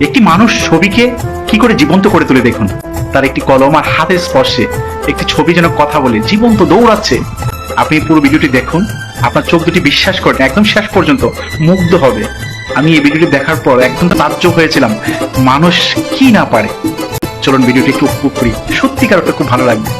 একটি মানুষ ছবিকে কি করে জীবন্ত করে তুলে দেখুন? তার একটি কলম আর হাতের স্পর্শে একটি ছবি যেন কথা বলে, জীবন্ত দৌড়াচ্ছে। আপনি পুরো ভিডিওটি দেখুন, আপনার চোখ দুটি বিশ্বাস করেন, একদম শেষ পর্যন্ত মুগ্ধ হবে। আমি এই ভিডিওটি দেখার পর একদম তাজ্য হয়েছিলাম, মানুষ কি না পারে? চলুন ভিডিওটি একটু উপভোগ করি সত্যিকার খুব ভালো লাগবে।